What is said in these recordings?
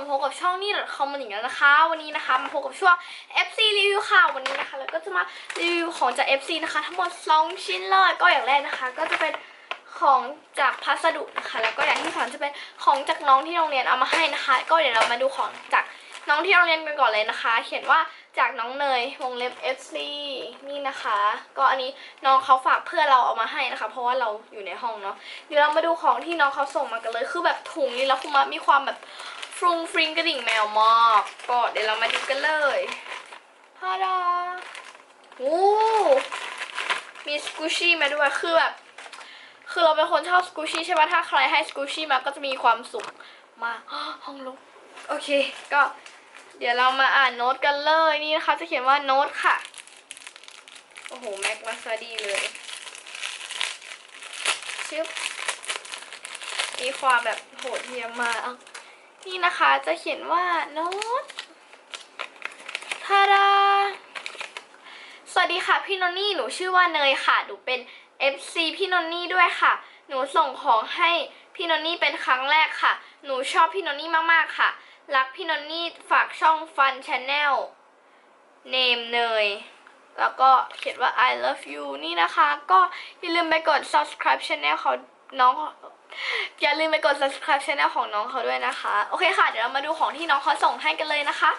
มาพบกับช่องนี่คอมมันอีกแล้วนะคะ วันนี้นะคะมาพบกับช่วง FC รีวิวค่ะวันนี้นะคะแล้วก็จะมารีวิวของจาก FC นะคะ ทั้งหมด2ชิ้นเลยก็อย่างแรกนะคะ ก็จะเป็นของจากพัสดุนะคะ แล้วก็อย่างที่สองจะเป็นของจากน้องที่โรงเรียนเอามาให้นะคะ ก็เดี๋ยวเรามาดูของจากน้องที่โรงเรียนกันก่อนเลยนะคะ เขียนว่าจากน้องเนยวงเล็บ FC นี่นะคะ ก็อันนี้น้องเขาฝากเพื่อเราเอามาให้นะคะ เพราะว่าเราอยู่ในห้องเนาะเดี๋ยวเรามาดูของที่น้องเขาส่งมากันเลย คือแบบถุงนี้แล้วคุณมามีความแบบ ฟรุงฟริงกระดิ่งแมวมากก็เดี๋ยวเรามาดูกันเลยฮาดาโอ้มีสกูชี่มาด้วยคือแบบคือเราเป็นคนชอบสกูชี่ใช่ไหมถ้าใครให้สกูชี่มาก็จะมีความสุขมากห้องลุกโอเค ก็เดี๋ยวเรามาอ่านโน้ตกันเลยนี่นะคะจะเขียนว่าโน้ตค่ะ โอ้โห แม็กมาซาดีเลยชึบมีความแบบโหดเหี้ยมมาก นี่นะคะจะเขียนว่าโน้ตทาดาสวัสดีค่ะพี่นนนี่หนูชื่อว่าเนยค่ะหนูเป็น FC พี่นนนี่ด้วยค่ะ หนูส่งของให้พี่นนนี่เป็นครั้งแรกค่ะ หนูชอบพี่นนนี่มากๆค่ะ รักพี่นนนี่ฝากช่องฟันช n แนลเนมเนยแล้วก็เขียนว่า I love you นี่นะคะ ก็อย่าลืมไปกด subscribe channel เขา น้อง อย่าลืมไปกด subscribe channel ของน้องเขาด้วยนะคะ โอเคค่ะ เดี๋ยวเรามาดูของที่น้องเขาส่งให้กันเลยนะคะ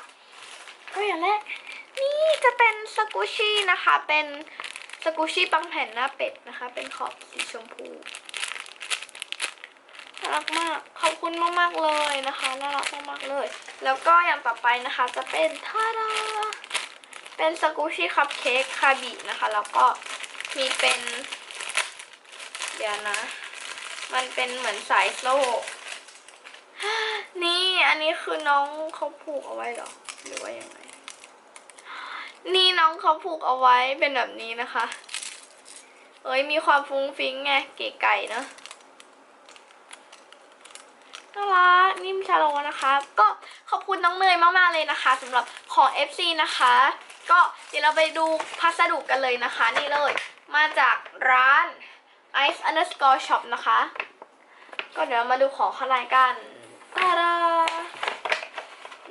ก็อย่างแรกนี่จะเป็นสกูชี่นะคะ เป็นสกูชี่ปังแผ่นหน้าเป็ดนะคะ เป็นขอบสีชมพูน่ารักมากขอบคุณมากๆเลยนะคะน่ารักมากๆเลย แล้วก็อย่างต่อไปนะคะจะเป็นทาดาเป็นสกูชี่คัพเค้กคาบินะคะ แล้วก็มีเป็น เดี๋ยวนะ มันเป็นเหมือนสายโซ่ นี่อันนี้คือน้องเขาผูกเอาไว้หรอ หรือว่ายังไง นี่น้องเขาผูกเอาไว้เป็นแบบนี้นะคะ เอ้ยมีความฟุ้งฟิ้งไงเก๋ไก่เนอะน่ารักนิ่มชาโลนะคะ ก็ขอบคุณน้องเนยมากๆเลยนะคะสำหรับของ FC นะคะ ก็เดี๋ยวเราไปดูพัสดุกันเลยนะคะ นี่เลย มาจากร้าน ice underscore shop นะคะ ก็เดี๋ยวมาดูของข้างในกันตาดา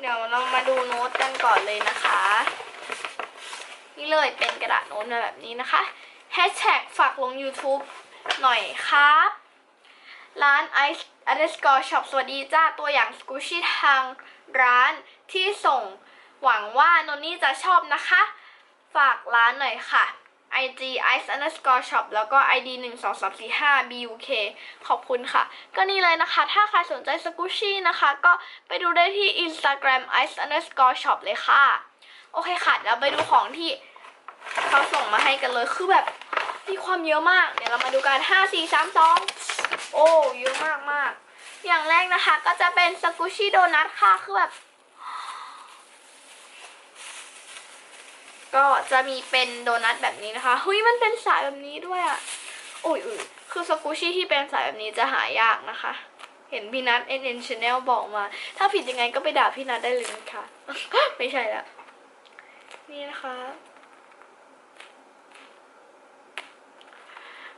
เดี๋ยวเรามาดูโน้ตกันก่อนเลยนะคะ นี่เลยเป็นกระดาษโน้ตมาแบบนี้นะคะ hashtag ฝากลง YouTube หน่อยครับ ร้าน ice underscore shop สวัสดีจ้า ตัวอย่างสกูชี่ทางร้านที่ส่งหวังว่านนนี่จะชอบนะคะ ฝากร้านหน่อยค่ะ IG ice underscore shop แล้วก็ ID 1 2 3 4 5 buk ขอบคุณค่ะ ก็นี่เลยนะคะ ถ้าใครสนใจสกูชี่นะคะ ก็ไปดูได้ที่ Instagram ice underscore shop เลยค่ะ โอเคค่ะเดี๋ยวไปดูของที่เขาส่งมาให้กันเลย คือแบบมีความเยอะมาก เดี๋ยวเรามาดูกัน 5 4 3 2 โอ้ เยอะมากมาก อย่างแรกนะคะ ก็จะเป็นสกูชี่โดนัทค่ะ คือแบบ ก็จะมีเป็นโดนัทแบบนี้นะคะเฮ้ยมันเป็นสายแบบนี้ด้วยอะ่ะโอ้ยอุ้ยคือสกูชี่ที่เป็นสายแบบนี้จะหายากนะคะ เห็นพี่นัทเอ็นเอ็นชแนลบอกมา ถ้าผิดยังไงก็ไปด่าพี่นัทได้เลยนะคะไม่ใช่ละนี่นะคะ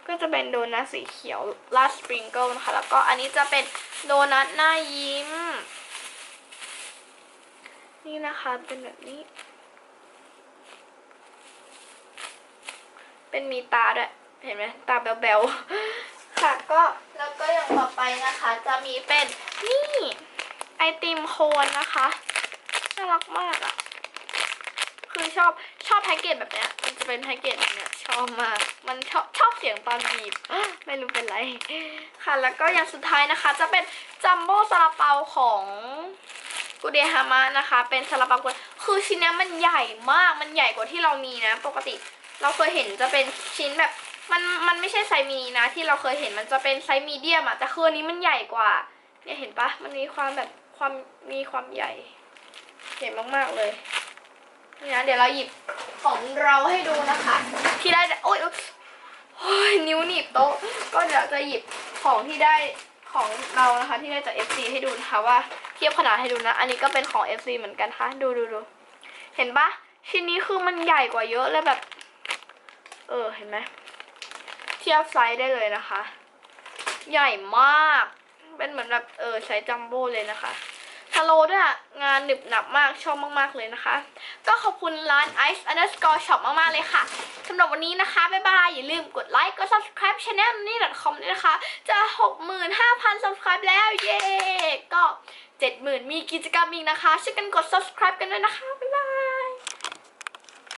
ก็จะเป็นโดนัทสีเขียวลาดสปริงเกิลนะคะ แล้วก็อันนี้จะเป็นโดนัทหน้ายิ้ม นี่นะคะเป็นแบบนี้ เป็นมีตาด้วย เห็นไหมตาแบวๆ ค่ะก็แล้วก็อย่างต่อไปนะคะ จะมีเป็นนี่ไอติมโคนนะคะน่ารักมากอะ่ะ คือชอบชอบแพ็กเกจแบบเนี้ย มันจะเป็นแพ็กเกจแบบเนี้ยชอบมาก มันชอบชอบเสียงตอนบีบ ไม่รู้เป็นไร ค่ะแล้วก็อย่างสุดท้ายนะคะ จะเป็นจัมโบ้ซาลาเปาของกูเดฮามะนะคะ เป็นซาลาเปากุ คือชิ้นนี้มันใหญ่มาก มันใหญ่กว่าที่เรามีนะ ปกติเราเคยเห็นจะเป็นชิ้นแบบ มันมันไม่ใช่ไซส์มินินะ ที่เราเคยเห็นมันจะเป็นไซส์มีเดียมอะแต่คืออันนี้มันใหญ่กว่า เนี่ยเห็นปะมันมีความแบบความมีความใหญ่เห็นมากๆเลยเนี่นะเดี๋ยวเราหยิบของเราให้ดูนะคะ ที่ได้โอ๊ยโอ๊ยโอ๊ยนิ้วหนีบโต๊ะก็เดี๋ยวจะหยิบของที่ได้ ของเรานะคะที่ได้จาก FC ให้ดูนะคะว่าเทียบขนาดให้ดูนะ อันนี้ก็เป็นของ FC เหมือนกันค่ะดูดูดูเห็นปะชิ้นนี้คือมันใหญ่กว่าเยอะเลยแบบ เออเห็นไหมเทียบไซส์ได้เลยนะคะ ใหญ่มาก เป็นเหมือนแบบเออไซส์จัมโบ้เลยนะคะ ฮัลโหลด้วยอะงานหนึบหนับมากชอบมาก ๆ เลยนะคะ ก็ขอบคุณร้าน ice underscore shop มาก ๆ เลยค่ะสำหรับวันนี้นะคะ บ๊ายบาย อย่าลืมกดไลค์กด subscribe channel นี่ .com ด้วยนะคะ จะ 65,000 subscribe แล้ว เย้ ก็ 70,000 มีกิจกรรมอีกนะคะช่วยกันกด subscribe กันด้วยนะคะ บ๊ายบาย